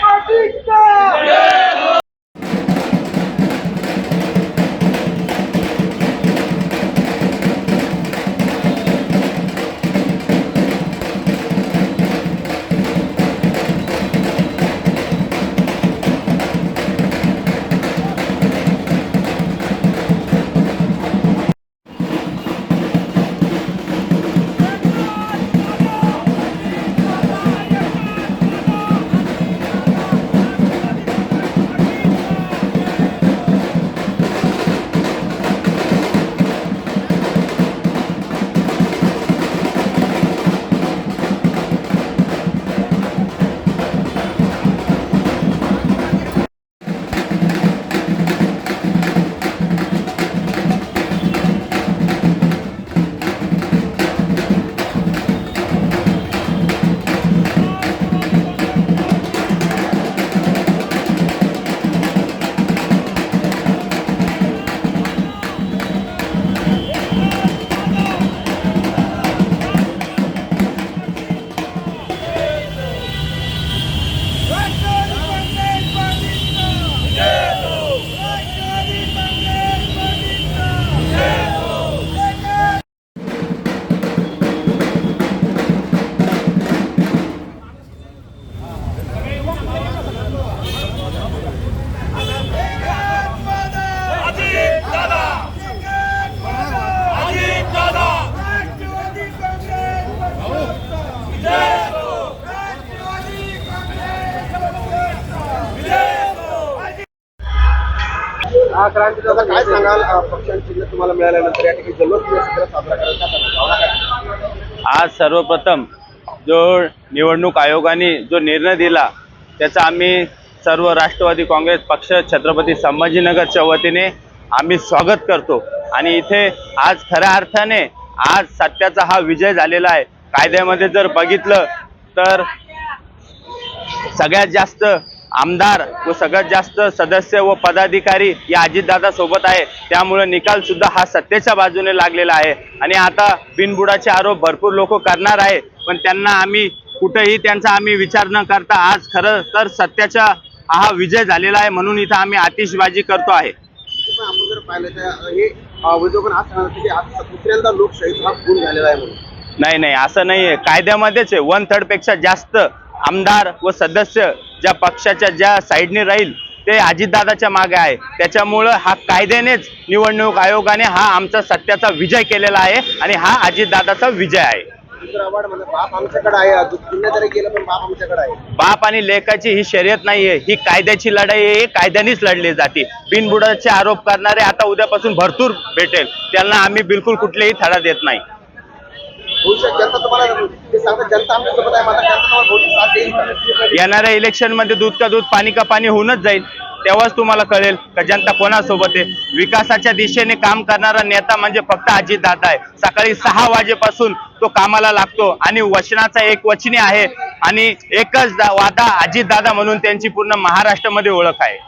Party क्रांती दादा काय सांगाल? पक्षांची तुम्हाला मिळाल्यानंतर या ठिकाणी जल्लोष साजरा करायचा आज सर्वप्रथम जो निवडणूक आयोगाने जो निर्णय दिला त्याचा आम्ही सर्व राष्ट्रवादी काँग्रेस पक्ष छत्रपती संभाजीनगरच्या वतीने आम्ही स्वागत करतो. आणि इथे आज खऱ्या अर्थाने आज सत्याचा हा विजय झालेला आहे. कायद्यामध्ये जर बघितलं तर सगळ्यात जास्त आमदार व सगळ्यात जास्त सदस्य व पदाधिकारी या अजितदादा सोबत आहे. त्यामुळे निकाल सुद्धा हा सत्तेच्या बाजूने लागलेला आहे. आणि आता बिनबुडाचे आरोप भरपूर लोक करणार आहे. पण त्यांना आम्ही कुठेही त्यांचा आम्ही विचार न करता आज खरं तर सत्याचा हा विजय झालेला आहे म्हणून इथं आम्ही आतिषबाजी करतो आहे. आपण जर पाहिलं तर हे आज सांगत की आज दुसऱ्यांदा हा गुण झालेला आहे म्हणून नाही नाही असं नाही आहे कायद्यामध्येच आहे. वन थर्डपेक्षा जास्त आमदार व सदस्य ज्या पक्षाच्या ज्या साईडने राहील ते अजितदादाच्या मागे आहे. त्याच्यामुळं हा कायद्यानेच निवडणूक आयोगाने हा आमचा सत्याचा विजय केलेला आहे आणि हा अजितदादाचा विजय आहे. म्हणजे बाप आमच्याकडे आहे. अजून पुण्य जरी गेलं पण बाप आमच्याकडे आहे. बाप आणि लेखाची ही शर्यत नाहीये. ही कायद्याची लढाई आहे. कायद्यानेच लढली जाते. बिनबुडाचे आरोप करणारे आता उद्यापासून भरपूर भेटेल. त्यांना आम्ही बिलकुल कुठलेही थडा देत नाही. भविष्यात जनता तुम्हाला ते सांगतात जनता आमच्यासोबत आहे मात्र जनता तुम्हाला भविष्यात साथ देईल का? येणाऱ्या इलेक्शनमध्ये दूध का दूध पाणी का पाणी होऊनच जाईल तेव्हाच तुम्हाला कळेल का जनता कोणासोबत आहे. विकासाच्या दिशेने काम करणारा नेता म्हणजे फक्त अजितदादा आहे. सकाळी सहा वाजेपासून तो कामाला लागतो आणि वचनाचा एक वचनी आहे आणि एकच दा- वादा अजितदादा म्हणून त्यांची पूर्ण महाराष्ट्रामध्ये ओळख आहे.